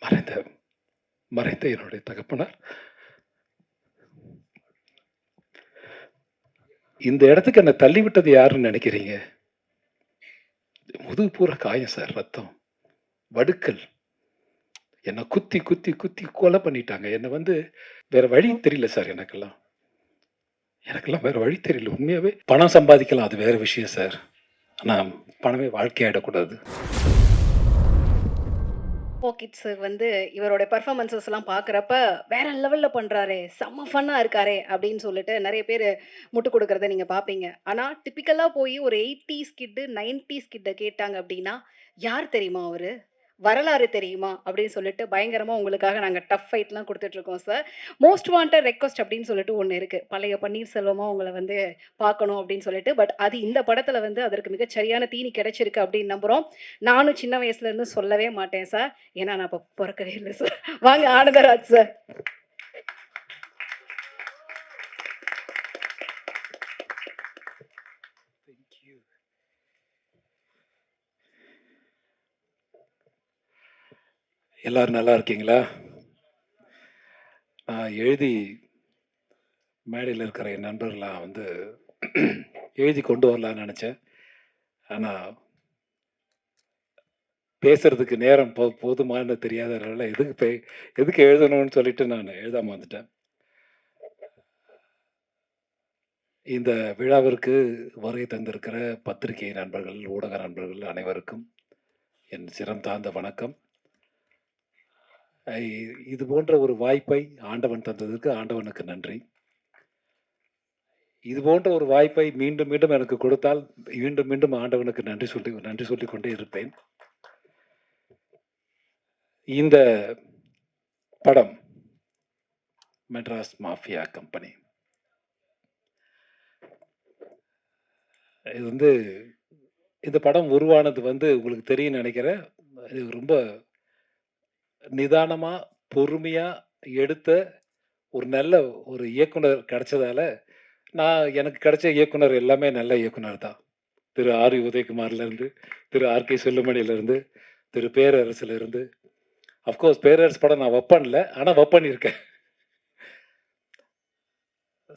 மறைந்த மறைந்த என்னுடைய தகப்பனார். இந்த இடத்துக்கு என்னை தள்ளி விட்டது யாருன்னு நினைக்கிறீங்க? முதுகு பூரா காயம் சார் ரத்தம் வடுக்கல். என்னை குத்தி குத்தி குத்தி கொலை பண்ணிட்டாங்க. என்னை வந்து வேற வழி தெரியல சார் எனக்கெல்லாம். எனக்கெல்லாம் வேற வழி தெரியல. உண்மையாவே பணம் சம்பாதிக்கலாம் அது வேற விஷயம் சார். ஆனால் பணமே வாழ்க்கையாயிடக்கூடாது. கிட்ஸு வந்து இவரோட பர்ஃபார்மன்சஸ் எல்லாம் பார்க்குறப்ப வேற லெவல்ல பண்றாரே செம்ம ஃபன்னா இருக்காரே அப்படின்னு சொல்லிட்டு நிறைய பேர் முட்டு கொடுக்கறத நீங்க பார்ப்பீங்க ஆனா டிப்பிக்கலா போய் ஒரு எயிட்டிஸ் கிட்டு நைன்டிஸ் கிட்ட கேட்டாங்க அப்படின்னா யார் தெரியுமா அவரு? வரலாறு தெரியுமா? அப்படின்னு சொல்லிட்டு பயங்கரமா உங்களுக்காக நாங்க டஃப் ஃபைட்லாம் கொடுத்துட்டு இருக்கோம் சார் மோஸ்ட் வாண்டட் ரெக்வஸ்ட் அப்படின்னு சொல்லிட்டு ஒன்று இருக்கு. பழைய பன்னீர்செல்வமா உங்களை வந்து பார்க்கணும் அப்படின்னு சொல்லிட்டு. பட் அது இந்த படத்துல வந்து அதற்கு மிகச் சரியான தீனி கிடைச்சிருக்கு அப்படின்னு நம்புறோம். நானும் சின்ன வயசுல இருந்து சொல்லவே மாட்டேன் சார் ஏன்னா நான் இப்போ பிறக்கவே இல்லை சார் வாங்க ஆனந்தராஜ் சார் எல்லாரும் நல்லா இருக்கீங்களா? நான் எழுதி மேடையில் இருக்கிற என் நண்பர்கள்லாம் வந்து எழுதி கொண்டு வரலான்னு நினச்சேன். ஆனால் பேசுறதுக்கு நேரம் போ போதுமானு தெரியாதனால எதுக்கு பே எதுக்கு எழுதணும்னு சொல்லிட்டு நான் எழுதாமல் வந்துட்டேன். இந்த விழாவிற்கு வருகை தந்திருக்கிற பத்திரிகை நண்பர்கள் ஊடக நண்பர்கள் அனைவருக்கும் என் சிரம் தாழ்ந்த வணக்கம். இது போன்ற ஒரு வாய்ப்பை ஆண்டவன் தந்ததற்கு ஆண்டவனுக்கு நன்றி. இது போன்ற ஒரு வாய்ப்பை மீண்டும் மீண்டும் எனக்கு கொடுத்தால் மீண்டும் மீண்டும் ஆண்டவனுக்கு நன்றி சொல்லி நன்றி சொல்லிக் கொண்டே இருப்பேன். இந்த படம் மெட்ராஸ் மாஃபியா கம்பெனி. இது வந்து இந்த படம் உருவானது வந்து உங்களுக்கு தெரியும் நினைக்கிறேன். இது ரொம்ப நிதானமாக பொறுமையாக எடுத்த ஒரு நல்ல ஒரு இயக்குனர் கிடைச்சதால நான் எனக்கு கிடைச்ச இயக்குனர் எல்லாமே நல்ல இயக்குனர் தான். திரு ஆர் உதயகுமார்லேருந்து திரு ஆர் கே செல்லுமணிலேருந்து திரு பேரரசுலேருந்து. அஃப்கோர்ஸ் பேரரசு படம் நான் வைப்பன்ல ஆனா வைப்பண்ணிருக்கேன்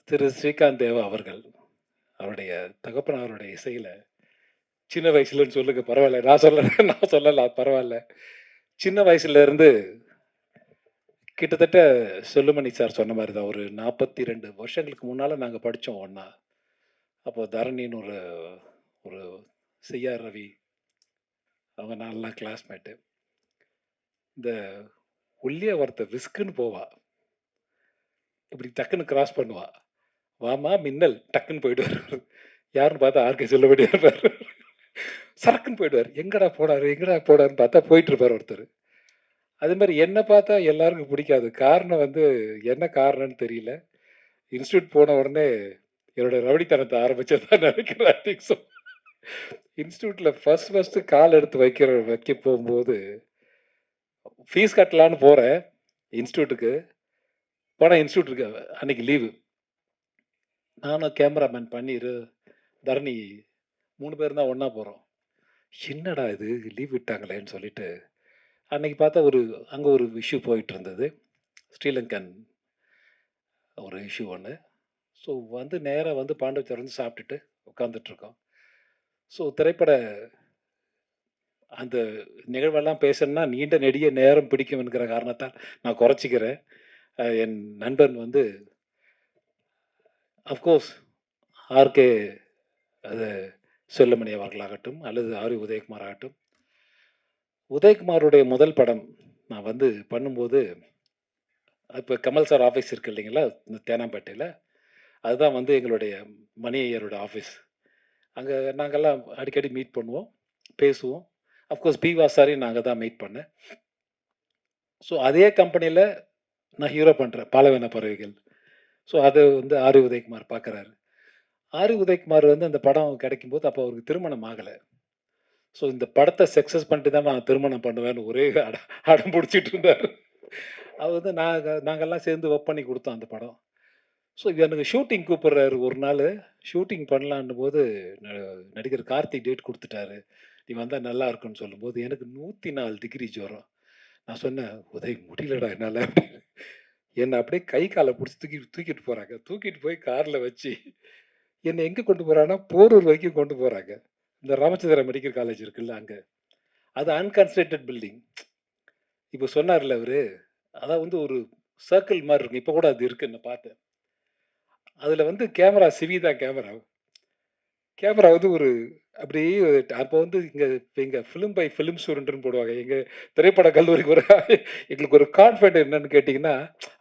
திரு ஸ்ரீகாந்த் தேவா அவர்கள் அவருடைய தகப்பன் அவருடைய இசையில் சின்ன வயசுலன்னு சொல்லுங்க பரவாயில்ல. நான் சொல்ல நான் சொல்லலை பரவாயில்ல. சின்ன வயசுல இருந்து கிட்டத்தட்ட செல்லுமணி சார் சொன்ன மாதிரி தான் ஒரு நாற்பத்தி ரெண்டு வருஷங்களுக்கு முன்னால் நாங்கள் படித்தோம் ஒன்றா அப்போ தரணின்னு ஒரு ஒரு செய்யார் ரவி அவங்க நான்லாம் கிளாஸ்மேட்டு இந்த உள்ளே ஒருத்த விஸ்குன்னு போவா. இப்படி டக்குன்னு கிராஸ் பண்ணுவா. வாமா மின்னல் டக்குன்னு போயிடுவார் யாருன்னு பார்த்தா ஆர்கே செல்லுபடி இருப்பார். சரக்குன்னு போயிடுவார். எங்கடா போடாரு எங்கடா போடாருன்னு பார்த்தா போயிட்டு இருப்பார் ஒருத்தர். அது மாதிரி என்னை பார்த்தா எல்லாருக்கும் பிடிக்காது. காரணம் வந்து என்ன காரணம்னு தெரியல. இன்ஸ்டியூட் போன உடனே என்னோட ரவுடித்தனத்தை ஆரம்பிச்சதான் நினைக்கிறேன் I இன்ஸ்டியூட்டில் so. ஃபர்ஸ்ட் கால் எடுத்து வைக்கிற வைக்க போகும்போது ஃபீஸ் கட்டலான்னு போகிறேன் இன்ஸ்டியூட்டுக்கு. போனால் இன்ஸ்டியூட்டுக்கு அன்னைக்கு லீவு. நானும் கேமராமேன் பண்ணிரு தரணி மூணு பேர் தான் ஒன்றா போகிறோம் என்னடா இது? லீவ் விட்டாங்களேன்னு சொல்லிட்டு அன்றைக்கி பார்த்தா ஒரு அங்கே ஒரு இஷ்யூ போயிட்டு இருந்தது ஸ்ரீலங்கன் ஒரு இஷ்யூ ஒன்று ஸோ வந்து நேராக வந்து பாண்டவ வந்து சாப்பிட்டுட்டு உட்காந்துட்ருக்கோம் ஸோ திரைப்பட அந்த நிகழ்வெல்லாம் பேசணும்னா நீண்ட நெடிய நேரம் பிடிக்கும் என்கிற காரணத்தால் நான் குறைச்சிக்கிறேன். என் நண்பன் வந்து அஃப்கோர்ஸ் ஆர்கே அது செல்லுமணி அவர்களாகட்டும் அல்லது ஆர் உதயகுமார் ஆகட்டும் உதயகுமாருடைய முதல் படம் நான் வந்து பண்ணும்போது இப்போ கமல் சார் ஆஃபீஸ் இருக்கு இல்லைங்களா இந்த தேனாம்பேட்டையில். அதுதான் வந்து எங்களுடைய மணி ஐயரோட ஆஃபீஸ் அங்கே நாங்கெல்லாம் அடிக்கடி மீட் பண்ணுவோம் பேசுவோம். அஃப்கோர்ஸ் பி வாசாரையும் நாங்கள் தான் மீட் பண்ணேன். ஸோ அதே கம்பெனியில் நான் ஹீரோ பண்ணுறேன் பாலவேன பறவைகள். ஸோ அதை வந்து ஆரி உதயகுமார் பார்க்குறாரு ஆரி உதயகுமார் வந்து அந்த படம் கிடைக்கும்போது அப்போ அவருக்கு திருமணம் ஆகலை. ஸோ இந்த படத்தை சக்ஸஸ் பண்ணிட்டு தான் நான் திருமணம் பண்ணுவேன்னு ஒரே அட அடம் பிடிச்சிட்டு இருந்தார். அவர் வந்து நாங்கள் நாங்கள்லாம் சேர்ந்து ஒர்க் பண்ணி கொடுத்தோம் அந்த படம். ஸோ எனக்கு ஷூட்டிங் கூப்பிட்றாரு ஒரு நாள். ஷூட்டிங் பண்ணலான்னு போது ந- நடிகர் கார்த்திக் டேட் கொடுத்துட்டாரு. நீ வந்தால் நல்லா இருக்கும்னு சொல்லும்போது எனக்கு நூற்றி நாலு டிகிரி ஜுரம். நான் சொன்னேன், "உதய் முடியலடா என்னால். அப்படின்னு. அப்படியே கை காலை பிடிச்சி தூக்கி தூக்கிட்டு போகிறாங்க தூக்கிட்டு போய் காரில் வச்சு, என்னை எங்கே கொண்டு போகிறான்னா போரூர் வரைக்கும் கொண்டு போகிறாங்க இந்த ராமச்சந்திரா மெடிக்கல் காலேஜ் இருக்குல்ல அங்கே அது அன்கன்ஸ்ட்ரக்டட் பில்டிங். இப்போ சொன்னார்ல அவர் அதான் வந்து ஒரு சர்க்கிள் மாதிரி இருக்கும். இப்போ கூட அது இருக்கு பார்த்தேன். அதில் வந்து கேமரா சிவி தான் கேமரா. கேமரா வந்து ஒரு அப்படியே அப்போ வந்து இங்கே இப்போ எங்கள் ஃபிலிம் பை ஃபிலிம் ஸ்டூடெண்ட்னு போடுவாங்க. எங்கள் திரைப்பட கல்லூரிக்கு ஒரு எங்களுக்கு ஒரு கான்ஃபிடென்ட் என்னன்னு கேட்டிங்கன்னா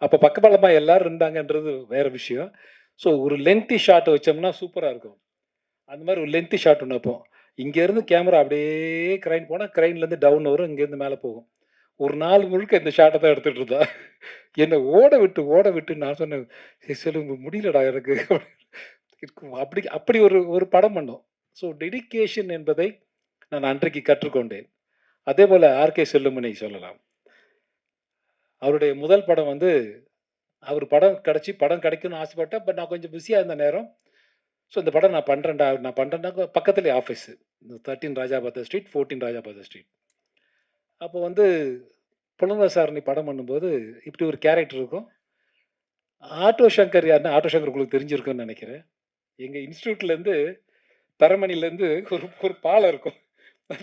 அப்போ பக்கபலமாக எல்லோரும் இருந்தாங்கன்றது வேறு விஷயம். ஸோ ஒரு லென்த்தி ஷாட் வச்சோம்னா சூப்பராக இருக்கும். அந்த மாதிரி ஒரு லென்த்தி ஷாட் ஒன்று வைப்போம். இங்கேருந்து கேமரா அப்படியே கிரைன் போனால் கிரைன்லேருந்து டவுன் வரும். இங்கேருந்து மேலே போகும். ஒரு நாள் முழுக்க இந்த ஷாட்டை தான் எடுத்துகிட்டு இருந்தா. என்னை ஓட விட்டு, ஓட விட்டு நான் சொன்னேன், "ஏய் முடியலடா எனக்கு." அப்படி அப்படி ஒரு ஒரு படம் பண்ணோம். ஸோ டெடிகேஷன் என்பதை நான் அன்றைக்கு கற்றுக்கொண்டேன். அதே போல் ஆர்.கே. செல்லுமணி சொல்லலாம். அவருடைய முதல் படம் வந்து அவர் படம் கிடச்சி படம் கிடைக்கும்னு ஆசைப்பட்டேன். பட் நான் கொஞ்சம் பிஸியாக இருந்த நேரம். ஸோ இந்த படம் நான் பண்ணுறேன்டா நான் பண்றேன்டா பக்கத்திலேயே ஆஃபீஸ். 13 ராஜாபாத்தா ஸ்ட்ரீட், ஃபோர்டீன் ராஜாபாத ஸ்ட்ரீட். அப்போ வந்து புலவசாரணி படம் பண்ணும்போது, இப்படி ஒரு கேரக்டர் இருக்கும். ஆட்டோ சங்கர் யாருன்னா, ஆட்டோ சங்கர் உங்களுக்கு தெரிஞ்சிருக்குன்னு நினைக்கிறேன் எங்கள் இன்ஸ்டியூட்லேருந்து தரமணிலேருந்து ஒரு ஒரு பாலம் இருக்கும்.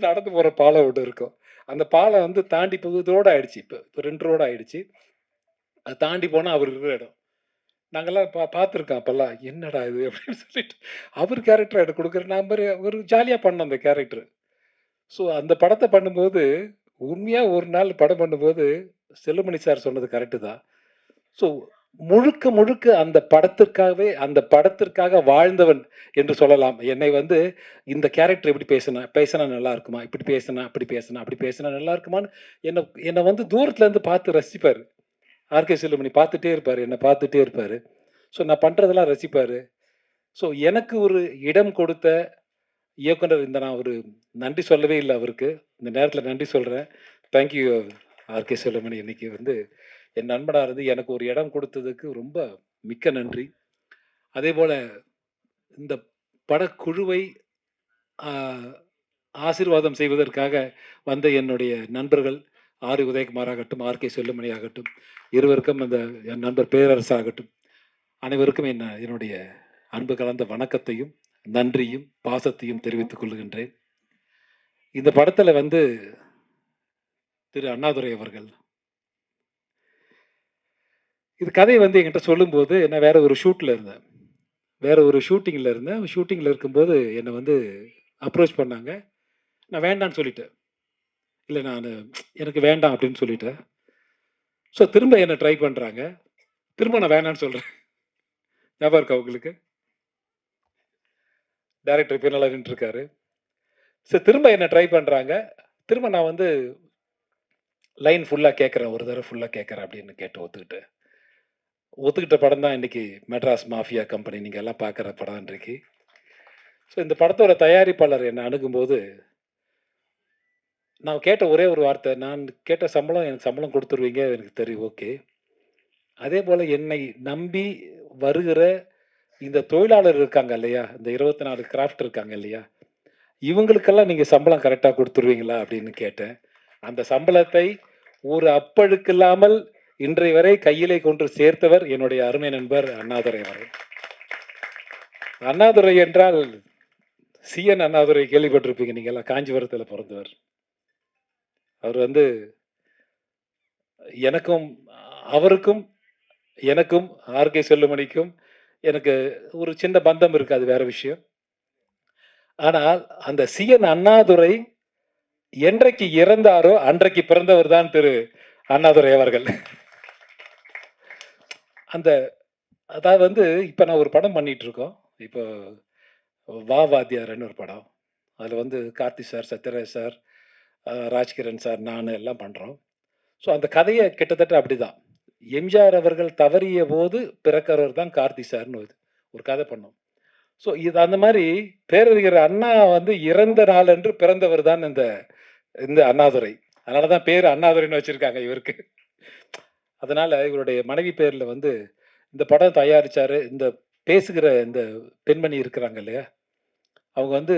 நடந்து போகிற பாலம் ஒன்று இருக்கும். அந்த பாலம் வந்து தாண்டி இப்போ ரோடு ஆயிடுச்சு இப்போ இப்போ ரெண்டு ரோடு ஆயிடுச்சு. அதை தாண்டி போனால் அவர் இருக்கிற இடம். நாங்கள்லாம் பா பார்த்துருக்கோம் அப்போல்லாம் என்னடா இது அப்படின்னு சொல்லிட்டு, அவர் கேரக்டர் எனக்கு கொடுக்குற நான் ஒரு ஜாலியாக பண்ணோம் அந்த கேரக்டர். ஸோ அந்த படத்தை பண்ணும்போது, உண்மையாக ஒரு நாள் படம் பண்ணும்போது, செல்லுமணி சார் சொன்னது கரெக்டு தான். ஸோ முழுக்க முழுக்க அந்த படத்திற்காகவே அந்த படத்திற்காக வாழ்ந்தவன் என்று சொல்லலாம். என்னை வந்து இந்த கேரக்டர் எப்படி பேசினா பேசினா நல்லா இருக்குமா? இப்படி பேசினா, அப்படி பேசினா, அப்படி பேசினா நல்லா இருக்குமான்னு என்னை என்னை வந்து தூரத்துலேருந்து பார்த்து ரசிப்பார் ஆர்.கே. செல்லுமணி பார்த்துட்டே இருப்பார் என்னை பார்த்துட்டே இருப்பார் ஸோ நான் பண்ணுறதெல்லாம் ரசிப்பார் ஸோ எனக்கு ஒரு இடம் கொடுத்த இயக்குனர் இந்த நான் ஒரு நன்றி சொல்லவே இல்லை அவருக்கு. இந்த நேரத்தில் நன்றி சொல்கிறேன் தேங்க் யூ ஆர்.கே. செல்லுமணி. இன்னைக்கு வந்து என் நண்பனாக இருந்து எனக்கு ஒரு இடம் கொடுத்ததுக்கு ரொம்ப மிக்க நன்றி. அதே போல் இந்த படக்குழுவை ஆசீர்வாதம் செய்வதற்காக வந்த என்னுடைய நண்பர்கள் ஆர். உதயகுமார் ஆகட்டும், ஆர் கே செல்லுமணி ஆகட்டும், இருவருக்கும் அந்த என் நண்பர் பேரரசு ஆகட்டும், அனைவருக்கும் என்ன என்னுடைய அன்பு கலந்த வணக்கத்தையும், நன்றியும், பாசத்தையும் தெரிவித்துக் கொள்கின்றேன். இந்த படத்தில் வந்து திரு அண்ணாதுரை அவர்கள் இது கதை வந்து என்கிட்ட சொல்லும்போது, நான் வேற ஒரு ஷூட்டில் இருந்தேன். வேற ஒரு ஷூட்டிங்கில் இருந்தேன். ஷூட்டிங்கில் இருக்கும்போது என்னை வந்து அப்ரோச் பண்ணாங்க. நான் வேண்டான்னு சொல்லிட்டேன். இல்லை நான் எனக்கு வேண்டாம் அப்படின்னு சொல்லிட்டேன். ஸோ திரும்ப என்னை ட்ரை பண்ணுறாங்க திரும்ப நான் வேணான்னு சொல்கிறேன் ஞாபகம் இருக்கா உங்களுக்கு? டைரக்டர் பின்னால நின்றுருக்காரு ஸோ திரும்ப என்னை ட்ரை பண்ணுறாங்க திரும்ப நான் வந்து லைன் ஃபுல்லாக கேட்குறேன் ஒரு தடவை ஃபுல்லாக கேட்குறேன் அப்படின்னு கேட்டு ஒத்துக்கிட்டேன். ஒத்துக்கிட்ட படம் தான் இன்றைக்கி மெட்ராஸ் மாஃபியா கம்பெனி நீங்கள் எல்லாம் பார்க்குற படம் இன்றைக்கு. ஸோ இந்த படத்தோட தயாரிப்பாளர் என்னை அணுகும்போது நான் கேட்ட ஒரே ஒரு வார்த்தை, நான் கேட்ட சம்பளம் எனக்கு சம்பளம் கொடுத்துருவீங்க எனக்கு தெரியும் ஓகே. அதே போல் என்னை நம்பி வருகிற இந்த தொழிலாளர் இருக்காங்க இல்லையா? இந்த 24 கிராஃப்ட் இருக்காங்க இல்லையா? இவங்களுக்கெல்லாம் நீங்கள் சம்பளம் கரெக்டாக கொடுத்துருவீங்களா அப்படின்னு கேட்டேன். அந்த சம்பளத்தை ஒரு அப்பழுக்கு இல்லாமல் இன்றைய வரை கையிலே கொண்டு சேர்த்தவர் என்னுடைய அருமை நண்பர் அண்ணாதுரை அவர்கள். அண்ணாதுரை என்றால் சி.என். அண்ணாதுரை கேள்விப்பட்டிருப்பீங்க நீங்கள் எல்லாம். காஞ்சிபுரத்தில் பிறந்தவர் அவர் வந்து எனக்கும் அவருக்கும் எனக்கும் ஆர்.கே. செல்லுமணிக்கும் எனக்கு ஒரு சின்ன பந்தம் இருக்குது அது வேற விஷயம். ஆனால் அந்த சி.என். அண்ணாதுரை என்றைக்கு இறந்தாரோ, அன்றைக்கு பிறந்தவர் தான் திரு அண்ணாதுரை அவர்கள். அந்த அதாவது வந்து இப்போ நான் ஒரு படம் பண்ணிட்டு இருக்கோம். இப்போ வா வாத்தியார்ன்னு ஒரு படம். அதில் வந்து Karthi sir, Sathyaraj sir, Rajkiran sir, நான் எல்லாம் பண்ணுறோம் ஸோ அந்த கதையை கிட்டத்தட்ட அப்படிதான். எம்ஜிஆர் அவர்கள் தவறிய போது பிறக்கிறவர் தான் கார்த்தி சார்னு ஒரு ஒரு கதை பண்ணோம். ஸோ இது அந்த மாதிரி பேரறிஞர் அண்ணா வந்து இறந்த நாளன்று பிறந்தவர் தான் இந்த இந்த அண்ணாதுரை. அதனால தான் பேர் அண்ணாதுரைன்னு வச்சுருக்காங்க இவருக்கு. அதனால் இவருடைய மனைவி பேரில் வந்து இந்த படம் தயாரித்தார் இந்த பேசுகிற இந்த பெண்மணி இருக்கிறாங்க இல்லையா? அவங்க வந்து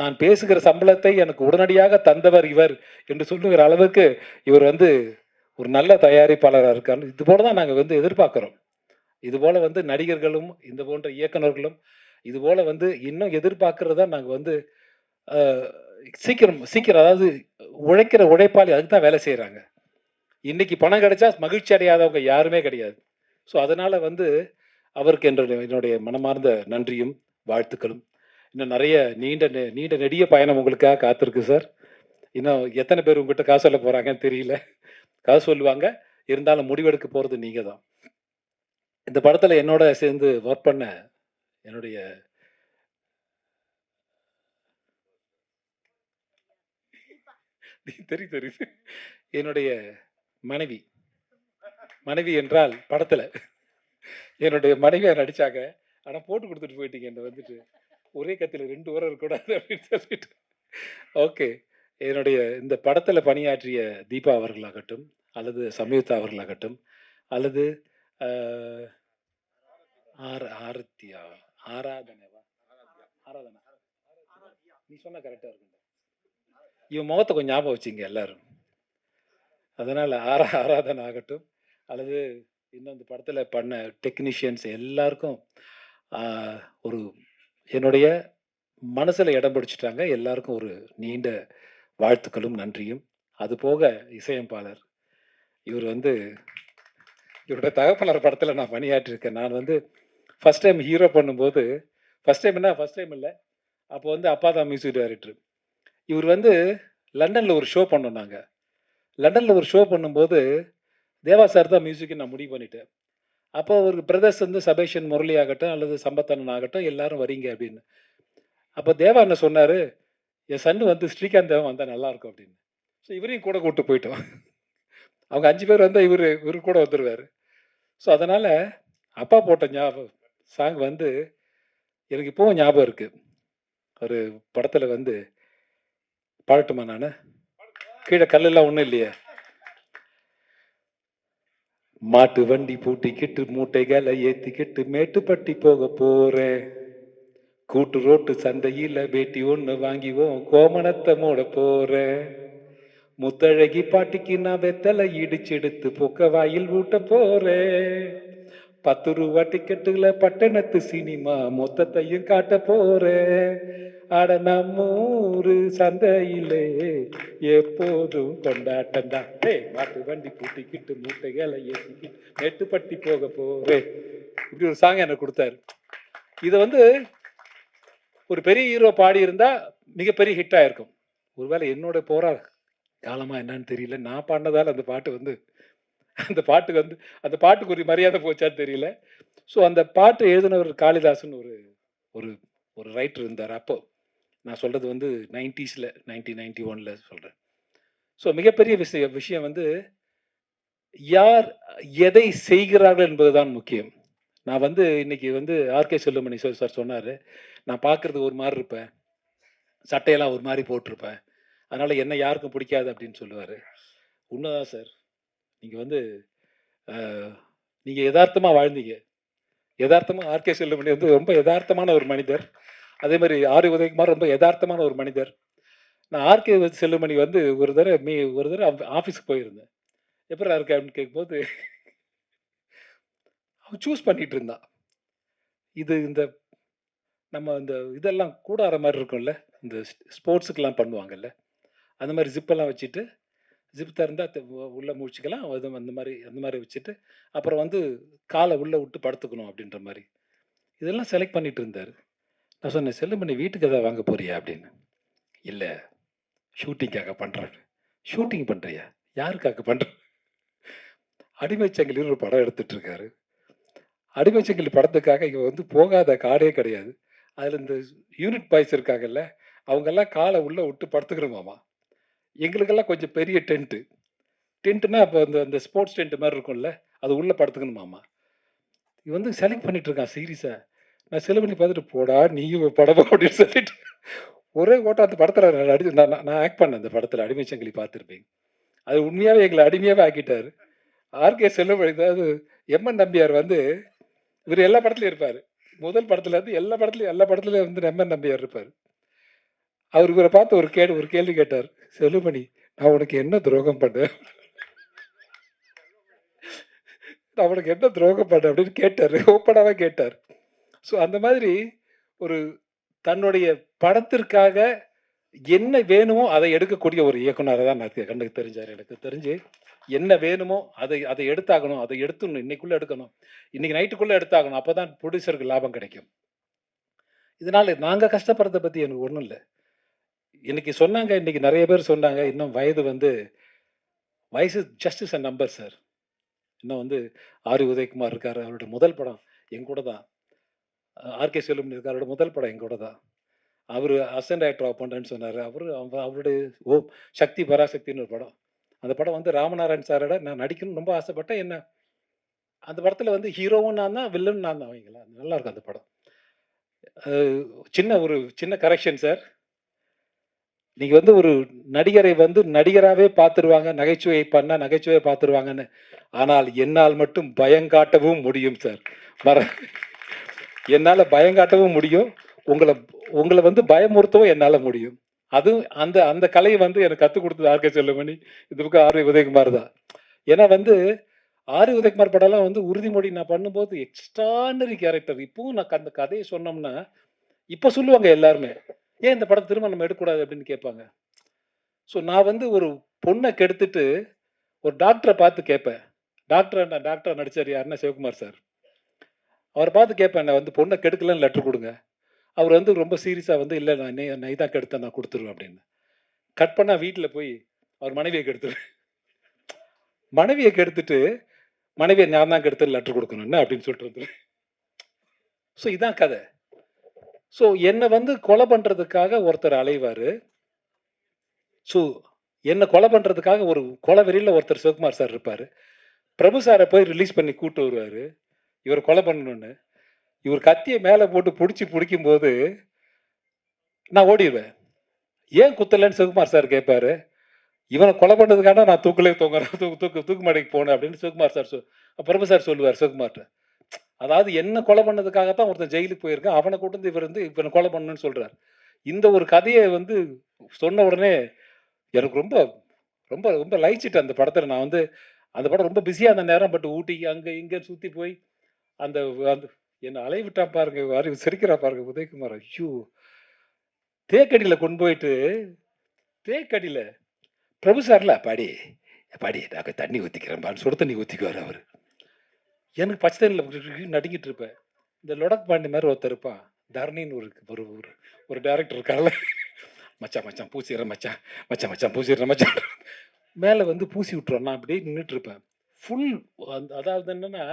நான் பேசுகிற சம்பளத்தை எனக்கு உடனடியாக தந்தவர் இவர் என்று சொல்லுகிற அளவுக்கு இவர் வந்து ஒரு நல்ல தயாரிப்பாளராக இருக்கார். இது போல தான் நாங்கள் வந்து எதிர்பார்க்குறோம். இது போல வந்து நடிகர்களும் இந்த போன்ற இயக்குனர்களும் இது போல வந்து இன்னும் எதிர்பார்க்கறதா நாங்கள் வந்து சீக்கிரம் சீக்கிரம் அதாவது உழைக்கிற உழைப்பாளி அதுக்கு தான் வேலை செய்கிறாங்க இன்னைக்கு பணம் கிடைச்சா மகிழ்ச்சி அடையாதவங்க யாருமே கிடையாது. ஸோ அதனால் வந்து அவருக்கு என்னுடைய என்னுடைய மனமார்ந்த நன்றியும் வாழ்த்துக்களும். இன்னும் நிறைய நீண்ட நெ- நீண்ட நெடிய பயணம் உங்களுக்காக காத்திருக்கு சார். இன்னும் எத்தனை பேர் உங்ககிட்ட காசு சொல்ல போறாங்கன்னு தெரியல. காசு சொல்லுவாங்க. இருந்தாலும் முடிவெடுக்க போறது நீங்க தான். இந்த படத்துல என்னோட சேர்ந்து ஒர்க் பண்ண என்னுடைய தெரியும் தெரியுது. என்னுடைய மனைவி. மனைவி என்றால் படத்துல. என்னுடைய மனைவியை நடிச்சாங்க. ஆனா போட்டு கொடுத்துட்டு போயிட்டீங்க என்னை வந்துட்டு. ஒரே கத்தில் ரெண்டு உரம் இருக்கக்கூடாது அப்படின்னு சொல்லிட்டு. ஓகே. என்னுடைய இந்த படத்தில் பணியாற்றிய தீபா அவர்களாகட்டும் அல்லது சம்யுக்தா அவர்களாகட்டும் அல்லது ஆர் ஆரத்தியா ஆராதனைவா? ஆராதனா? நீ சொன்ன கரெக்டாக இருக்கும் இவன் முகத்தை கொஞ்சம் ஞாபகம் வச்சுங்க எல்லாரும். அதனால் ஆரா ஆராதனை ஆகட்டும் அல்லது இன்னும் இந்த படத்தில் பண்ண டெக்னீஷியன்ஸ் எல்லாருக்கும் ஒரு என்னுடைய மனசில் இடம் பிடிச்சிட்டாங்க. எல்லாருக்கும் ஒரு நீண்ட வாழ்த்துக்களும் நன்றியும். அது போக இசையமைப்பாளர். இவர் வந்து இவருடைய தகப்பனார் படத்தில் நான் பணியாற்றிருக்கேன். நான் வந்து ஃபஸ்ட் டைம் ஹீரோ பண்ணும்போது ஃபர்ஸ்ட் டைம் என்ன? ஃபர்ஸ்ட் டைம் இல்லை. அப்போ வந்து அப்பா தான் மியூசிக் டைரக்டர் இவர் வந்து லண்டனில் ஒரு ஷோ பண்ணோம் நாங்கள் லண்டனில் ஒரு ஷோ பண்ணும்போது தேவா சார் தான் மியூசிக்கை நான் முடிவு பண்ணிட்டேன். அப்போ ஒரு பிரதர்ஸ் வந்து சபேஷன் முரளி ஆகட்டும் அல்லது சம்பத்தனன் ஆகட்டும் எல்லாரும் வரீங்க அப்படின்னு. அப்போ தேவா என்ன சொன்னார்? என் சன் வந்து ஸ்ரீகாந்த் தேவன் வந்தால் நல்லாயிருக்கும் அப்படின்னு. ஸோ இவரையும் கூட கூப்பிட்டு போயிட்டோம். அவங்க அஞ்சு பேர் வந்தால் இவர் இவர் கூட வந்துருவாரு. ஸோ அதனால் அப்பா போட்ட ஞாபகம் சாங் வந்து எனக்கு இப்போவும் ஞாபகம் இருக்குது ஒரு படத்தில் வந்து பாடட்டுமா நான்? கீழே கல்லெல்லாம் ஒன்றும் இல்லையே. மாட்டு வண்டி பூட்டிக்கிட்டு மூட்டைகளை ஏத்திக்கிட்டு மேட்டுப்பட்டி போக போறேன். கூட்டு ரோட்டு சந்தையில் வேட்டி ஒண்ணு வாங்கிவோம் கோமணத்தை மூட போறேன். முத்தழகி பாட்டிக்கு நான் வெத்தலை இடிச்சு எடுத்து பொக்க வாயில் ஊட்ட போறேன். பத்து ரூபா டிக்கெட்டுல பட்டணத்து சினிமா மொத்தத்தையும் காட்ட போறேன். அட நம்மூரு சந்தையிலே எப்போதும் கொண்டாட்டம் தான். மாட்டு வண்டி கூட்டிக்கிட்டு மூட்டைகளை ஏற்றிக்கிட்டு நெட்டுப்பட்டி போக போவே இப்படி ஒரு சாங் எனக்கு கொடுத்தாரு. இதை வந்து ஒரு பெரிய ஹீரோ பாடி இருந்தா மிகப்பெரிய ஹிட் ஆயிருக்கும். ஒருவேளை என்னோட போரா காலமாக என்னன்னு தெரியல. நான் பாடினதால் அந்த பாட்டு வந்து அந்த பாட்டுக்கு வந்து அந்த பாட்டுக்கு ஒரு மரியாதை போச்சான்னு தெரியல. ஸோ அந்த பாட்டு எழுதினவர் காளிதாசன் ஒரு ஒரு ஒரு ரைட்டர் இருந்தார் அப்போ. நான் சொல்றது வந்து நைன்டிஸில் நைன்டீன் நைன்டி ஒன்ல சொல்றேன். ஸோ மிகப்பெரிய விஷயம் விஷயம் வந்து யார் எதை செய்கிறார்கள் என்பதுதான் முக்கியம். நான் வந்து இன்னைக்கு வந்து ஆர்கே செல்லுமணி சார் சார் சொன்னாரு நான் பார்க்கறது ஒரு மாதிரி இருப்பேன். சட்டையெல்லாம் ஒரு மாதிரி போட்டிருப்பேன். அதனால என்ன யாருக்கும் பிடிக்காது அப்படின்னு சொல்லுவாரு. உண்மைதான் சார். நீங்க வந்து அஹ், நீங்க யதார்த்தமா வாழ்ந்தீங்க. யதார்த்தமா ஆர்கே செல்லுமணி வந்து ரொம்ப யதார்த்தமான ஒரு மனிதர். அதே மாதிரி ஆரி உதயகுமார் ரொம்ப யதார்த்தமான ஒரு மனிதர். நான் ஆர்கே செல்லுமணி வந்து ஒரு தடவை மீ ஒரு தடவை ஆஃபீஸுக்கு போயிருந்தேன். எப்படி இருக்கு அப்படின்னு கேட்கும்போது அவன் சூஸ் பண்ணிட்டு இருந்தான். இது இந்த நம்ம இந்த இதெல்லாம் கூடாற மாதிரி இருக்கும்ல இந்த ஸ்போர்ட்ஸுக்கெல்லாம் பண்ணுவாங்கல்ல அந்த மாதிரி ஜிப்பெல்லாம் வச்சுட்டு ஜிப் திறந்தா த- உ- உள்ள முடிச்சுக்கலாம் அது அந்த மாதிரி அந்த மாதிரி வச்சுட்டு அப்புறம் வந்து காலை உள்ளே விட்டு படுத்துக்கணும் அப்படின்ற மாதிரி. இதெல்லாம் செலக்ட் பண்ணிட்டு இருந்தார். நான் சொன்னேன் செல்லுமணி வீட்டுக்கு எதாவது வாங்க போறியா? அப்படின்னு. இல்லை ஷூட்டிங்காக பண்ணுறேன் ஷூட்டிங் பண்ணுறியா யாருக்காக பண்ணுற அடிமைச்சங்கிலின்னு ஒரு படம் எடுத்துட்டு இருக்காரு. அடிமைச்சங்கிலி படத்துக்காக இவன் வந்து போகாத காடே கிடையாது. அதில் இந்த யூனிட் பாய்ஸ் இருக்காங்கல்ல அவங்கெல்லாம் காலை உள்ளே விட்டு படுத்துக்கிறோமாமா எங்களுக்கெல்லாம் கொஞ்சம் பெரிய டென்ட்டு டென்ட்டுனா அப்போ அந்த அந்த ஸ்போர்ட்ஸ் டென்ட் மாதிரி இருக்கும்ல அது உள்ளே படுத்துக்கணுமாமா? இவன் வந்து செலக்ட் பண்ணிட்டு இருக்கான் சீரியஸா. நான் செலவு பண்ணி பார்த்துட்டு போடா நீயும் படமா? அப்படின்னு சொல்லிட்டு. ஒரே ஓட்டம் அந்த படத்தில் நான் அடி நான் நான்- ஆக்ட் பண்ணேன் அந்த படத்தில் அடிமை சங்கிலி பார்த்துருப்பேன். அது உண்மையாகவே எங்களை அடிமையாகவே ஆக்கிட்டார். ஆர்கே செல்லுபடி அதாவது எம்என் நம்பியார் வந்து இவர் எல்லா படத்துலையும் இருப்பார். முதல் படத்துல இருந்து எல்லா படத்துலையும் எல்லா படத்துலையும் வந்து எம்என் நம்பியார் இருப்பார். அவர் இவரை பார்த்து ஒரு கேடு ஒரு கேள்வி கேட்டார். செல்லுமணி நான் உனக்கு என்ன துரோகம் பண்ணேன்? நான் உனக்கு என்ன துரோகம் பண்ணேன் அப்படின்னு கேட்டார். ஓப்பனாகவே கேட்டார். ஸோ அந்த மாதிரி ஒரு தன்னுடைய படத்திற்காக என்ன வேணுமோ அதை எடுக்கக்கூடிய ஒரு இயக்குனரை தான் நான் கண்ணுக்கு தெரிஞ்சார். எனக்கு தெரிஞ்சு என்ன வேணுமோ அதை அதை எடுத்தாகணும் அதை எடுத்துடணும் இன்னைக்குள்ளே எடுக்கணும் இன்னைக்கு நைட்டுக்குள்ளே எடுத்தாகணும் அப்போ தான் ப்ரொடியூசருக்கு லாபம் கிடைக்கும். இதனால் நாங்கள் கஷ்டப்படுறத பற்றி எனக்கு ஒன்றும் இல்லை. இன்னைக்கு சொன்னாங்க இன்னைக்கு நிறைய பேர் சொன்னாங்க இன்னும் வயது வந்து வயசு just is a number sir இன்னும் வந்து ஆரி உதயகுமார் இருக்கார் அவருடைய முதல் படம் என் கூட தான். ஆர்கே செல்வம் இருக்காரு அவரோட முதல் படம் என் கூட தான். அவர் அசன் டைரக்டர் பண்ணுறேன்னு சொன்னார். அவர் அவருடைய ஓ சக்தி பராசக்தின்னு ஒரு படம். அந்த படம் வந்து ராமநாராயண் சாரோட நான் நடிக்கணும்னு ரொம்ப ஆசைப்பட்டேன். என்ன? அந்த படத்தில் வந்து ஹீரோவும் நான் தான் வில்லன் நான் தான் அவங்களா. நல்லாயிருக்கும் அந்த படம். சின்ன ஒரு சின்ன கரெக்ஷன் சார் நீங்கள் வந்து ஒரு நடிகரை வந்து நடிகராகவே பார்த்துருவாங்க. நகைச்சுவை பண்ணால் நகைச்சுவையை பார்த்துருவாங்கன்னு. ஆனால் என்னால் மட்டும் பயங்காட்டவும் முடியும் சார் மற என்னால் பயங்காட்டவும் முடியும். உங்களை உங்களை வந்து பயமுறுத்தவும் என்னால் முடியும். அதுவும் அந்த அந்த கலையை வந்து எனக்கு கற்றுக் கொடுத்தது ஆர்கே செல்லுமணி இந்த பக்கம் ஆர்வி உதயகுமார் தான். ஏன்னா வந்து ஆர் உதயகுமார் படம்லாம் வந்து உறுதிமொழி நான் பண்ணும்போது எக்ஸ்ட்ரானரி கேரக்டர் இப்பவும் நான் அந்த கதையை சொன்னோம்னா இப்போ சொல்லுவாங்க எல்லாருமே ஏன் இந்த படம் திரும்ப நம்ம எடுக்கக்கூடாது? அப்படின்னு கேட்பாங்க. ஸோ நான் வந்து ஒரு பொண்ணை கெடுத்துட்டு ஒரு டாக்டரை பார்த்து கேட்பேன். டாக்டர் நான் டாக்டர் நடிச்சார் யாருன்னா சிவகுமார் சார். அவரை பார்த்து கேட்பேன் நான் வந்து பொண்ணை கெடுக்கலன்னு லெட்டர் கொடுங்க. அவர் வந்து ரொம்ப சீரியஸாக வந்து இல்லை நான் நெய் நெய் தான் கெடுத்தேன் நான் கொடுத்துருவேன் அப்படின்னு. கட் பண்ணால் வீட்டில் போய் அவர் மனைவியை கெடுத்துருவேன் மனைவியை கெடுத்துட்டு மனைவியை நான் தான் கெடுத்து லெட்டர் கொடுக்கணும்னு அப்படின்னு சொல்லிட்டு வந்துடுவேன் ஸோ இதான் கதை. ஸோ என்னை வந்து கொலை பண்ணுறதுக்காக ஒருத்தர் அலைவார். ஸோ என்னை கொலை பண்ணுறதுக்காக ஒரு கொலை வெறியில் ஒருத்தர் சிவகுமார் சார் இருப்பார். பிரபு சாரை போய் ரிலீஸ் பண்ணி கூட்டு வருவார். இவர் கொலை பண்ணணும்னு இவர் கத்தியை மேலே போட்டு பிடிச்சி பிடிக்கும்போது நான் ஓடிடுவேன் ஏன் குத்தலைன்னு சிவகுமார் சார் கேட்பாரு இவனை கொலை பண்ணதுக்காக நான் தூக்கிலே தூங்குறேன் தூக்கு தூக்கு தூக்கு மாடைக்கு போனேன் அப்படின்னு சிவகுமார் சார் சொல் பிரபு சார் சொல்லுவார் சிவகுமார்ட்ட. அதாவது என்ன கொலை பண்ணதுக்காகத்தான் ஒருத்தன் ஜெயிலுக்கு போயிருக்கான் அவனை கூட்டு வந்து இவர் வந்து இவனை கொலை பண்ணணும்னு சொல்கிறார் இந்த ஒரு கதையை வந்து சொன்ன உடனே எனக்கு ரொம்ப ரொம்ப ரொம்ப லைச்சிட்டு அந்த படத்தில். நான் வந்து அந்த படம் ரொம்ப பிஸியாக அந்த நேரம் பட் ஊட்டி அங்கே இங்கே சுற்றி போய் அந்த அந்த என்னை அலைய விட்டா பாருங்க வாரி சிரிக்கிறா பாருங்க உதயகுமார். ஐயோ! தேக்கடியில் கொண்டு போயிட்டு தேக்கடியில் பிரபு சார்ல பாடி பாடி நான் தண்ணி ஊற்றிக்கிறேன் சுடு தண்ணி ஊற்றிக்குவார் அவர். எனக்கு பச்சை தண்ணியில் நடுங்கிட்டு இருப்பேன். இந்த லொடக் பாண்டி மாதிரி ஒருத்தர் இருப்பான். தரணின்னு ஒரு ஒரு ஒரு ஒரு டேரக்டர் இருக்கார்ல. மச்சான் மச்சான் பூசிடுறேன் மச்சான் மச்சான் மச்சான் பூசிடுறேன் மச்சான். மேலே வந்து பூசி விட்டுறோம் நான் அப்படியே நின்றுட்டு இருப்பேன். ஃபுல் அந்த அதாவது என்னன்னா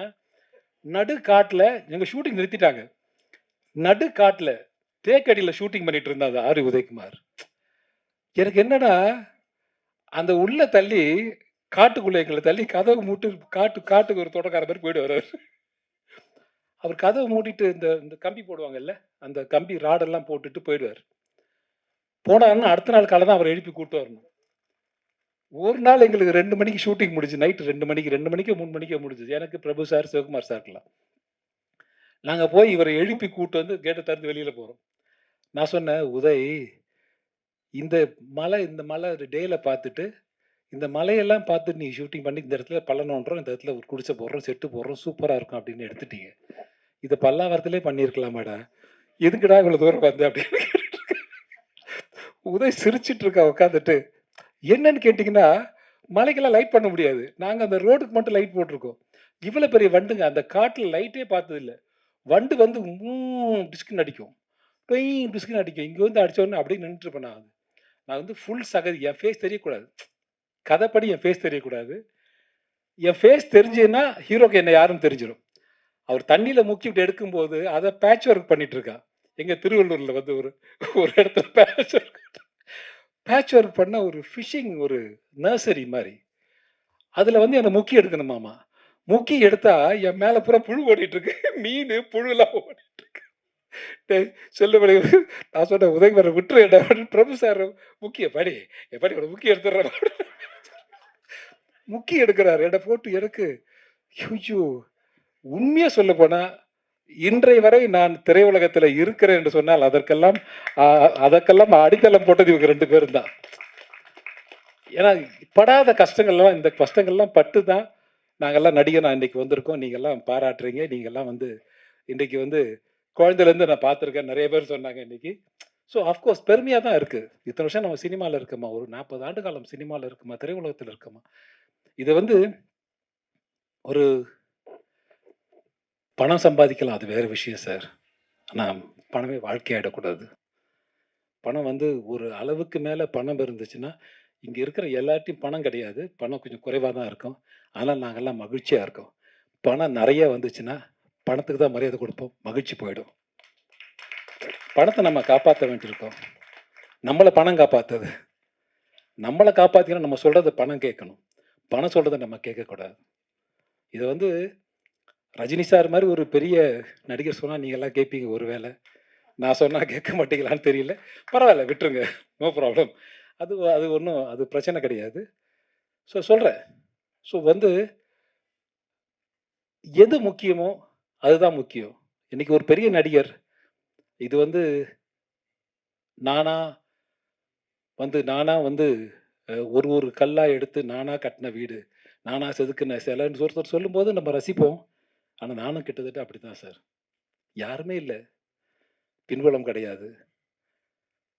நடு காட்டில் எங்கள் ஷூட்டிங் நிறுத்திட்டாங்க. நடு காட்டில் தேக்கடியில் ஷூட்டிங் பண்ணிட்டு இருந்தாங்க ஆரி உதயகுமார். எனக்கு என்னன்னா அந்த உள்ள தள்ளி காட்டுக்குள்ளே எங்களை தள்ளி கதவு மூட்டு காட்டு காட்டுக்கு ஒரு தோட்டக்கார மாதிரி போயிட்டு வர்றாரு அவர் கதவை மூடிட்டு இந்த இந்த கம்பி போடுவாங்கல்ல அந்த கம்பி ராடெல்லாம் போட்டுட்டு போயிடுவார். போனாருன்னா அடுத்த நாள் காலை தான் அவர் எழுப்பி கூப்பிட்டு வரணும். ஒரு நாள் எங்களுக்கு ரெண்டு மணிக்கு ஷூட்டிங் முடிஞ்சு நைட்டு ரெண்டு மணிக்கு ரெண்டு மணிக்கு மூணு மணிக்கு முடிஞ்சுது. எனக்கு பிரபு சார் சிவகுமார் சார்க்கலாம் நாங்கள் போய் இவரை எழுப்பி கூட்டு வந்து கேட்டை திறந்து வெளியில் போகிறோம் நான் சொன்னேன் உதய் இந்த மலை இந்த மலை டேயில் பார்த்துட்டு இந்த மலையெல்லாம் பார்த்து நீ ஷூட்டிங் பண்ணி இந்த இடத்துல பள்ளனோன்றோம் இந்த இடத்துல ஒரு குடிசை போடுறோம் செட்டு போடுறோம் சூப்பராக இருக்கும் அப்படின்னு எடுத்துட்டீங்க. இதை பல்லாவரத்துலேயே பண்ணியிருக்கலாமாடா? எதுக்குடா இவ்வளோ தூரம் வந்து அப்படின்னு உதய் சிரிச்சிட்டு இருக்கா உட்காந்துட்டு என்னன்னு கேட்டிங்கன்னா மலைக்கெல்லாம் லைட் பண்ண முடியாது. நாங்கள் அந்த ரோடுக்கு மட்டும் லைட் போட்டிருக்கோம். இவ்வளோ பெரிய வண்டுங்க. அந்த காட்டில் லைட்டே பார்த்ததில்ல வண்டு வந்து மூ டிஸ்குன்னு அடிக்கும். டொய் டிஸ்கின் அடிக்கும். இங்கே வந்து அடித்தோடனே அப்படியே நின்றுட்டு இருப்பேன் நான் நான் வந்து ஃபுல் சகதி. என் ஃபேஸ் தெரியக்கூடாது. கதைப்படி என் ஃபேஸ் தெரியக்கூடாது. என் ஃபேஸ் தெரிஞ்சுன்னா ஹீரோக்கு என்ன யாருன்னு தெரிஞ்சிடும் அவர் தண்ணியில் முக்கிவிட்டு எடுக்கும்போது அதை பேட்ச் ஒர்க் பண்ணிட்டு இருக்கா. எங்கள் திருவள்ளூரில் வந்து ஒரு ஒரு இடத்துல பேட்ச் ஒர்க் பேட்ச் ஒர்க் பண்ண ஒரு ஃபிஷிங் ஒரு நர்சரி மாதிரி. அதில் வந்து என்னை முக்கி எடுக்கணுமாமா முக்கி எடுத்தா என் மேலே பூரா புழு ஓடிட்டுருக்கு மீன் புழுலாம் ஓடிட்டுருக்கு டேய் செல்லுபடி நான் சொன்ன உதவி வர விட்டுரு என்ன அப்படின்னு பிரபு சார் முக்கிய படி எப்படி ஒரு முக்கிய எடுத்துடுறேன் முக்கிய எடுக்கிறாரு. என்னை போட்டு எனக்கு ஐயோ உண்மையாக சொல்ல போனால் இன்றைய வரை நான் திரையுலகத்துல இருக்கிறேன் என்று சொன்னால் அதற்கெல்லாம் அதற்கெல்லாம் அடித்தளம் போட்டது இவங்க ரெண்டு பேரும் தான். ஏன்னா படாத கஷ்டங்கள்லாம் இந்த கஷ்டங்கள்லாம் பட்டு தான் நாங்கள்லாம் நடிகர் நான் இன்னைக்கு வந்திருக்கோம். நீங்கள்லாம் பாராட்டுறீங்க. நீங்கள்லாம் வந்து இன்றைக்கி வந்து குழந்தைலேருந்து நான் பார்த்துருக்கேன். நிறைய பேர் சொன்னாங்க இன்னைக்கு. ஸோ அஃப்கோர்ஸ் பெருமையாக தான் இருக்குது இத்தனை வருஷம் நம்ம சினிமாவில் இருக்கோமா? ஒரு நாற்பது ஆண்டு காலம் சினிமாவில் இருக்குமா? திரையுலகத்தில் இருக்கோமா? இது வந்து ஒரு பணம் சம்பாதிக்கலாம் அது வேறு விஷயம் சார் ஆனால் பணமே வாழ்க்கையாயிடக்கூடாது பணம் வந்து ஒரு அளவுக்கு மேலே பணம் இருந்துச்சுன்னா இங்கே இருக்கிற எல்லார்ட்டையும் பணம் கிடையாது. பணம் கொஞ்சம் குறைவாக தான் இருக்கும். ஆனால் நாங்கள்லாம் மகிழ்ச்சியாக இருக்கோம். பணம் நிறைய வந்துச்சுன்னா பணத்துக்கு தான் மரியாதை கொடுப்போம். மகிழ்ச்சி போயிடும். பணத்தை நம்ம காப்பாற்ற வேண்டியிருக்கோம். நம்மளை பணம் காப்பாற்றுது நம்மளை காப்பாற்றினா நம்ம சொல்கிறத பணம் கேட்கணும். பணம் சொல்கிறத நம்ம கேட்கக்கூடாது. இதை வந்து ரஜினி சார் மாதிரி ஒரு பெரிய நடிகர் சொன்னால் நீங்கள்லாம் கேட்பீங்க ஒருவேளை. நான் சொன்னால் கேட்க மாட்டீங்களான்னு தெரியல. பரவாயில்ல விட்டுருங்க. நோ ப்ராப்ளம் அது அது ஒன்றும் அது பிரச்சனை கிடையாது. ஸோ சொல்கிறேன் ஸோ வந்து எது முக்கியமோ அதுதான் முக்கியம். இன்றைக்கி ஒரு பெரிய நடிகர் இது வந்து நானா வந்து நானா வந்து ஒரு ஒரு கல்லா எடுத்து நானாக கட்டின வீடு நானாக செதுக்கின சிலைன்னு ஒருத்தர் சொல்லும்போது நம்ம ரசிப்போம். ஆனால் நானும் கிட்டத்தட்ட அப்படிதான் சார். யாருமே இல்லை. பின்புலம் கிடையாது.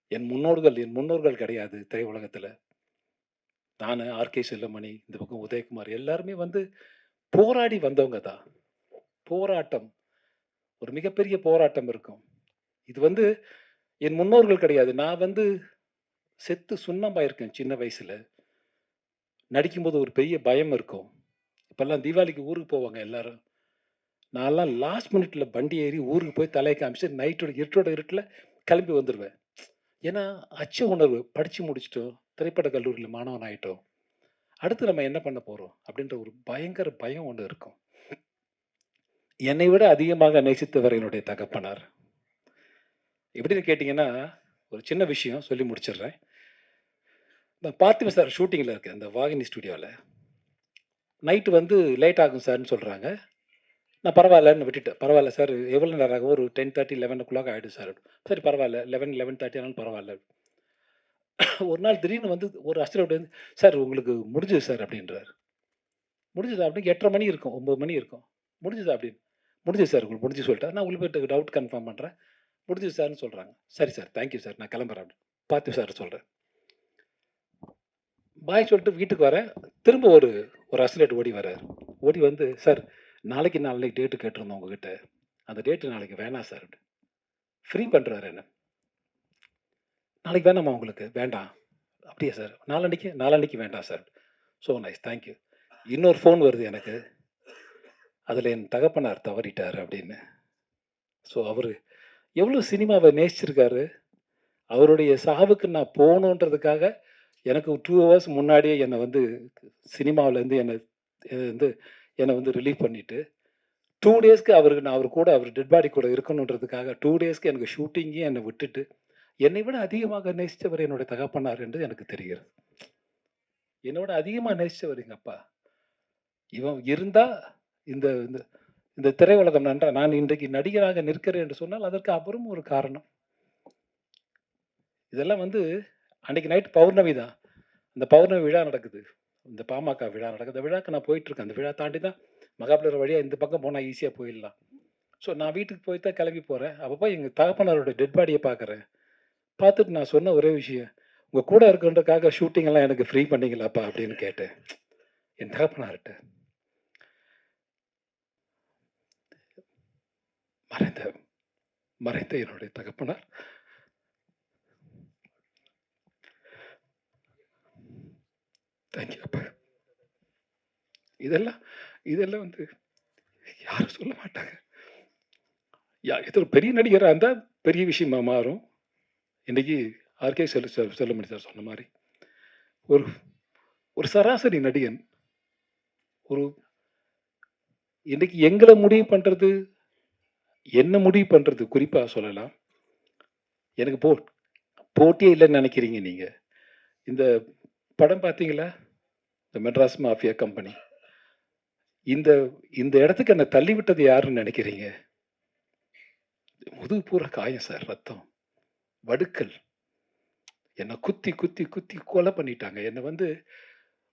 என் முன்னோர்கள் என் முன்னோர்கள் கிடையாது திரையுலகத்தில். நான் ஆர்கே செல்லமணி இந்த பக்கம் உதயகுமார் எல்லாருமே வந்து போராடி வந்தவங்க தான். போராட்டம். ஒரு மிகப்பெரிய போராட்டம் இருக்கும். இது வந்து என் முன்னோர்கள் கிடையாது. நான் வந்து செத்து சுண்ணம்பாயிருக்கேன் சின்ன வயசில். நடிக்கும்போது ஒரு பெரிய பயம் இருக்கும். இப்போல்லாம் தீபாவளிக்கு ஊருக்கு போவாங்க எல்லாரும். நான்லாம் லாஸ்ட் மினிட்ல வண்டி ஏறி ஊருக்கு போய் தலையை காமிச்சு நைட்டோட இருட்டோட இருட்டில் கிளம்பி வந்துடுவேன் ஏன்னா அச்ச உணர்வு. படித்து முடிச்சிட்டோம். திரைப்பட கல்லூரியில் மாணவன் ஆகிட்டோம் அடுத்து நம்ம என்ன பண்ண போகிறோம் அப்படின்ற ஒரு பயங்கர பயம் ஒன்று இருக்கும். என்னை விட அதிகமாக நேசித்தவர் என்னுடைய தகப்பனார். எப்படின்னு கேட்டிங்கன்னா ஒரு சின்ன விஷயம் சொல்லி முடிச்சிடுறேன். நான் பார்த்திப சார் ஷூட்டிங்கில் இருக்கேன் இந்த வாகினி ஸ்டுடியோவில் நைட்டு வந்து லேட் ஆகும் சார்னு சொல்கிறாங்க நான் பரவாயில்லன்னு விட்டுட்டேன். பரவாயில்ல சார் எவ்வளோ நேரம் ஆகும்? ஒரு ten thirty eleven o'clock ஆகிடும் சார். சரி பரவாயில்ல. லெவன் லெவன் தேர்ட்டி ஆனாலும் பரவாயில்ல. ஒரு நாள் திடீர்னு வந்து ஒரு அசிஸ்டன்ட் வந்து சார் உங்களுக்கு முடிஞ்சது சார் அப்படின்றார். முடிஞ்சது? அப்படின்னு எட்டரை மணி இருக்கும். ஒம்பது மணி இருக்கும். முடிஞ்சது? அப்படின்னு. முடிஞ்சது சார் உங்களுக்கு முடிஞ்சு சொல்லிட்டேன் நான் உங்களுக்கு டவுட் கன்ஃபார்ம் பண்ணுறேன் முடிஞ்சது சார்னு சொல்கிறாங்க சரி சார் தேங்க்யூ சார். நான் கிளம்புறேன் அப்படின்னு. பார்த்து சார் சொல்கிறேன் பாய் சொல்லிட்டு வீட்டுக்கு வரேன் திரும்ப ஒரு ஒரு அசிலேட் ஓடி வர்றார். ஓடி வந்து சார் நாளைக்கு நாளைக்கு டேட்டு கேட்டிருந்தோம் உங்ககிட்ட. அந்த டேட்டு நாளைக்கு வேணாம் சார் ஃப்ரீ பண்ணுறாரு என்ன? நாளைக்கு வேணாமா உங்களுக்கு? வேண்டாம். அப்படியா சார் நாளன்னைக்கு? நாளன்னைக்கு வேண்டாம் sir so nice thank you இன்னொரு ஃபோன் வருது எனக்கு. அதில் என் தகப்பனார் தவறிட்டார் அப்படின்னு. ஸோ அவர் எவ்வளோ சினிமாவை நேசிச்சிருக்காரு? அவருடைய சாவுக்கு நான் போகணுன்றதுக்காக எனக்கு டூ ஹவர்ஸ் முன்னாடியே என்னை வந்து சினிமாவிலேருந்து என்னை வந்து என்னை வந்து ரிலீவ் பண்ணிவிட்டு டூ டேஸ்க்கு அவருக்கு நான் அவர் கூட அவர் டெட் பாடி கூட இருக்கணுன்றதுக்காக டூ டேஸ்க்கு எனக்கு ஷூட்டிங்கே என்னை விட்டுட்டு என்னை விட அதிகமாக நேசித்தவர் என்னுடைய தகப்பனார் என்று எனக்கு தெரிகிறது. என்னை விட அதிகமாக நேசித்தவர் எங்கள் அப்பா. இவன் இருந்தால் இந்த இந்த இந்த திரையுலகம் நன்றா நான் இன்றைக்கு நடிகராக நிற்கிறேன் என்று சொன்னால் அதற்கு அப்புறம் ஒரு காரணம். இதெல்லாம் வந்து அன்றைக்கு நைட் பௌர்ணமி தான். அந்த பௌர்ணமி விழா நடக்குது. இந்த பாமக விழா நடக்குது. அந்த விழாக்கு நான் போயிட்டுருக்கேன். அந்த விழா தாண்டி தான் மகாபலிபுரம் வழியாக இந்த பக்கம் போனால் ஈஸியாக போயிடலாம். ஸோ நான் வீட்டுக்கு போய் தான் கிளம்பி போகிறேன் அப்பப்போ எங்கள் தகப்பனாரோட டெட் பாடியை பார்க்குறேன் பார்த்துட்டு நான் சொன்ன ஒரே விஷயம் உங்கள் கூட இருக்குன்றதுக்காக ஷூட்டிங்கெல்லாம் எனக்கு ஃப்ரீ பண்ணீங்களாப்பா? அப்படின்னு கேட்டேன். என் தகப்பனார்கிட்ட மறைந்த மறைந்த என்னுடைய தகப்பனார் தேங்க்யூ அப்பா இதெல்லாம் இதெல்லாம் வந்து யாரும் சொல்ல மாட்டாங்க. யா இது ஒரு பெரிய நடிகராக இருந்தால் பெரிய விஷயமா மாறும். இன்றைக்கி ஆர்கே செல் செல்லமணி சார் சொன்ன மாதிரி ஒரு ஒரு சராசரி நடிகன் ஒரு இன்னைக்கு எங்களை முடிவு பண்ணுறது என்ன முடிவு பண்ணுறது குறிப்பாக சொல்லலாம். எனக்கு போ போட்டியே இல்லைன்னு நினைக்கிறீங்க நீங்கள் இந்த படம் பார்த்தீங்களா? இந்த மெட்ராஸ் மாஃபியா கம்பெனி இந்த இந்த இடத்துக்கு என்னை தள்ளிவிட்டது யாருன்னு நினைக்கிறீங்க முதுகு பூரா காயம் சார் ரத்தம். வடுக்கல் என்னை குத்தி, குத்தி, குத்தி கொலை பண்ணிட்டாங்க. என்னை வந்து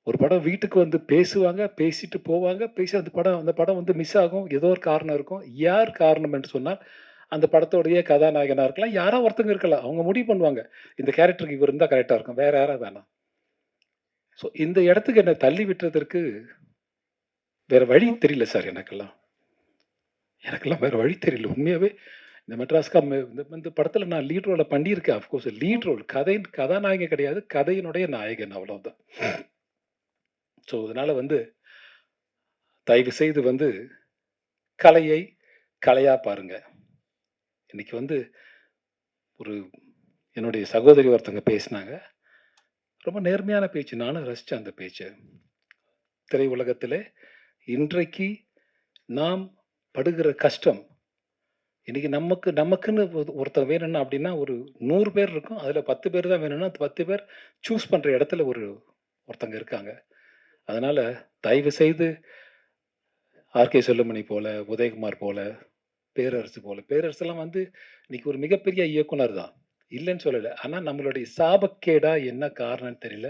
ஒரு படம் வீட்டுக்கு வந்து பேசுவாங்க, பேசிட்டு போவாங்க. பேசி அந்த படம் அந்த படம் வந்து மிஸ் ஆகும். ஏதோ ஒரு காரணம் இருக்கும். யார் காரணம் என்று சொன்னால், அந்த படத்தோடைய கதாநாயகனாக இருக்கலாம். யாரோ ஒருத்தங்க இருக்கலாம். அவங்க முடிவு பண்ணுவாங்க. இந்த கேரக்டருக்கு இவர் இருந்தால் கரெக்டாக இருக்கும். வேற யாராவது வேணாம். ஸோ இந்த இடத்துக்கு என்னை தள்ளி விட்டுறதற்கு வேறு வழி தெரியல சார் எனக்கெல்லாம். எனக்கெல்லாம் வேறு வழி தெரியல. உண்மையாகவே இந்த மெட்ராஸ்கா இந்த இந்த நான் லீட் ரோலை பண்ணியிருக்கேன். Of course lead role. கதை கதாநாயகன் கிடையாது. கதையினுடைய நாயகன் அவ்வளோதான் ஸோ அதனால் வந்து தயவு செய்து வந்து கலையை கலையாக பாருங்க. இன்றைக்கி வந்து ஒரு என்னுடைய சகோதரி ஒருத்தங்க பேசினாங்க. ரொம்ப நேர்மையான பேச்சு. நானும் ரசித்தேன் அந்த பேச்சு திரையுலகத்தில் இன்றைக்கு நாம் படுகிற கஷ்டம், இன்றைக்கி நமக்கு நமக்குன்னு ஒரு வேணும்னா அப்படின்னா ஒரு நூறு பேர் இருக்கும். அதில் பத்து பேர் தான் வேணும்னா, அந்த 10 பேர் சூஸ் பண்ணுற இடத்துல ஒரு ஒருத்தங்க இருக்காங்க. அதனால் தயவு செய்து ஆர்.கே. செல்லுமணி போல, உதயகுமார் போல, பேரரசு போல பேரரசுலாம் வந்து இன்றைக்கி ஒரு மிகப்பெரிய இயக்குனர் தான். இல்லைன்னு சொல்லலை ஆனால் நம்மளுடைய சாபக்கேடா என்ன காரணம்னு தெரியல.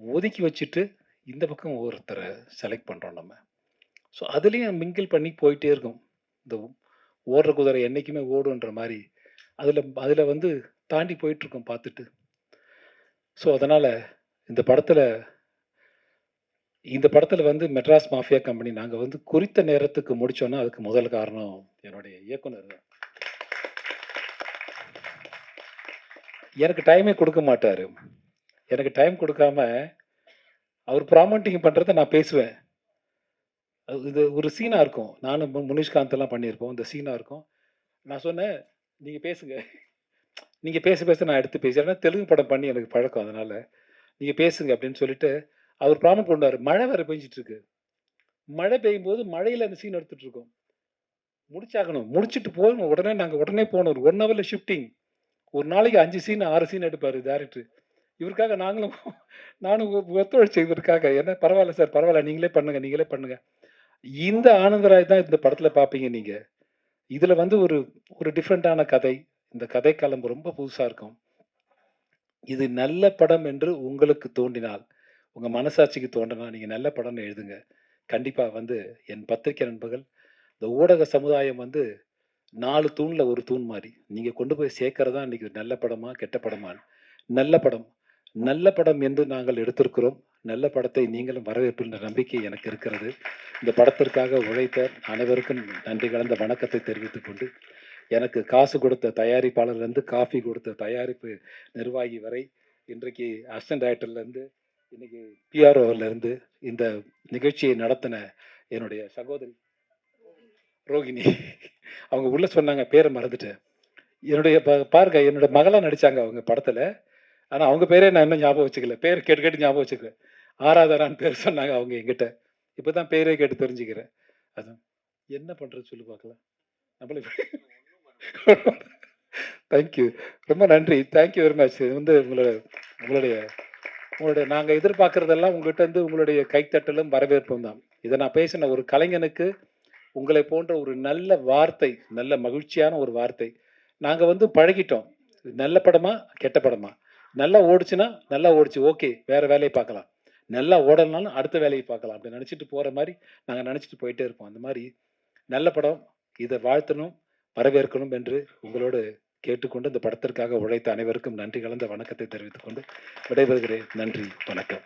ஒதுக்கி வச்சுட்டு இந்த பக்கம் ஒருத்தரை செலக்ட் பண்ணுறோம் நம்ம. ஸோ அதுலேயும் மிங்கிள் பண்ணி போயிட்டே இருக்கும். இந்த ஓடுற குதிரை என்னைக்குமே ஓடுன்ற மாதிரி அதில் அதில் வந்து தாண்டி போயிட்டுருக்கோம் பார்த்துட்டு. ஸோ அதனால் இந்த படத்தில் இந்த படத்தில் வந்து மெட்ராஸ் மாஃபியா கம்பெனி நாங்கள் வந்து குறித்த நேரத்துக்கு முடித்தோன்னா அதுக்கு முதல் காரணம் என்னுடைய இயக்குனர் தான். எனக்கு டைமே கொடுக்க மாட்டார் எனக்கு டைம் கொடுக்காம அவர் ப்ராமண்டிங் பண்ணுறத நான் பேசுவேன். அது இது ஒரு சீனாக இருக்கும். நானும் முனிஷ்காந்தெல்லாம் பண்ணியிருப்போம். இந்த சீனாக இருக்கும். நான் சொன்னேன், நீங்கள் பேசுங்க. நீங்கள் பேச பேச நான் எடுத்து பேசுகிறேன் தெலுங்கு படம் பண்ணி எனக்கு பழக்கம் அதனால் நீங்கள் பேசுங்க" அப்படின்னு சொல்லிட்டு, அவர் ப்ராம்ப்ட் பண்ணுவார் மழை வேறு பெஞ்சிட்ருக்கு மழை மழை பெய்யும்போது மழையில் அந்த சீன் எடுத்துகிட்ருக்கோம் முடிச்சாகணும். முடிச்சுட்டு போகணும். உடனே நாங்கள் உடனே போனோம் ஒரு 1 ஹவர்ல ஷிஃப்டிங். ஒரு நாளைக்கு அஞ்சு சீன், ஆறு சீன் எடுப்பார் டேரக்டர் இவருக்காக நாங்களும் நானும் ஒத்துழைச்சு இவருக்காக. என்ன பரவாயில்ல சார், பரவாயில்ல நீங்களே பண்ணுங்க, நீங்களே பண்ணுங்க. இந்த ஆனந்தராய் தான் இந்த படத்தில் பார்ப்பீங்க நீங்கள் இதில் வந்து ஒரு ஒரு டிஃப்ரெண்ட்டான கதை. இந்த கதை கலம்பு ரொம்ப புதுசாக இருக்கும். இது நல்ல படம் என்று உங்களுக்கு தோன்றினால், உங்கள் மனசாட்சிக்கு தோன்றினால் நீங்கள் நல்ல படம்னு எழுதுங்க. கண்டிப்பாக வந்து என் பத்திரிகை நண்பர்கள், இந்த ஊடக சமுதாயம் வந்து நாலு தூணில் ஒரு தூண் மாதிரி நீங்கள் கொண்டு போய் சேர்க்கறதா தான் நல்ல படமா, கெட்ட படமா நல்ல படம். நல்ல படம் என்று நாங்கள் எடுத்திருக்கிறோம். நல்ல படத்தை நீங்களும் வரவேற்புன்ற நம்பிக்கை எனக்கு இருக்கிறது. இந்த படத்திற்காக உழைத்த அனைவருக்கும் நன்றி கலந்த வணக்கத்தை தெரிவித்துக் கொண்டு, எனக்கு காசு கொடுத்த தயாரிப்பாளர்லேருந்து, காஃபி கொடுத்த தயாரிப்பு நிர்வாகி வரை, இன்றைக்கு அசிஸ்டன்ட் டைரக்டர்லேருந்து, இன்னைக்கு பிஆர்ஓலேருந்து, இந்த நிகழ்ச்சியை நடத்தின என்னுடைய சகோதரி ரோகிணி. அவங்க உள்ளே சொன்னாங்க. பேரை மறந்துட்டேன். என்னுடைய ப பாருங்க என்னோட மகளாக நடிச்சாங்க அவங்க படத்தில் ஆனால் அவங்க பேரே நான் இன்னும் ஞாபகம் வச்சுக்கல. பேர் கேட்டு கேட்டு ஞாபகம் வச்சுக்கிறேன் ஆராதனான்னு பேர் சொன்னாங்க அவங்க என்கிட்ட. இப்போ தான் பேரே கேட்டு தெரிஞ்சுக்கிறேன். அதான். என்ன பண்ணுறது சொல்லு பார்க்கலாம். நம்மள தேங்க் யூ. ரொம்ப நன்றி. Thank you very much. இது வந்து உங்களோட உங்களுடைய உங்களுடைய நாங்கள் எதிர்பார்க்குறதெல்லாம் உங்கள்கிட்ட இருந்து உங்களுடைய கைத்தட்டலும், வரவேற்பும் தான். இதை நான் பேசின ஒரு கலைஞனுக்கு, உங்களை போன்ற ஒரு நல்ல வார்த்தை, நல்ல மகிழ்ச்சியான ஒரு வார்த்தை. நாங்கள் வந்து பழகிட்டோம். நல்ல படமா, கெட்ட படமா? நல்லா ஓடுச்சுன்னா, நல்லா ஓடிச்சு ஓகே. வேற வேலையை பார்க்கலாம். நல்லா ஓடலனாலும் அடுத்த வேலையை பார்க்கலாம். அப்படி நினச்சிட்டு போகிற மாதிரி நாங்கள் நினச்சிட்டு போயிட்டே இருப்போம். அந்த மாதிரி நல்ல படம். இதை வாழ்த்தணும், வரவேற்கணும் என்று உங்களோடு கேட்டுக்கொண்டு, இந்த படத்திற்காக உழைத்த அனைவருக்கும் நன்றி கலந்த வணக்கத்தை தெரிவித்துக்கொண்டு விடைபெறுகிறேன். நன்றி. வணக்கம்.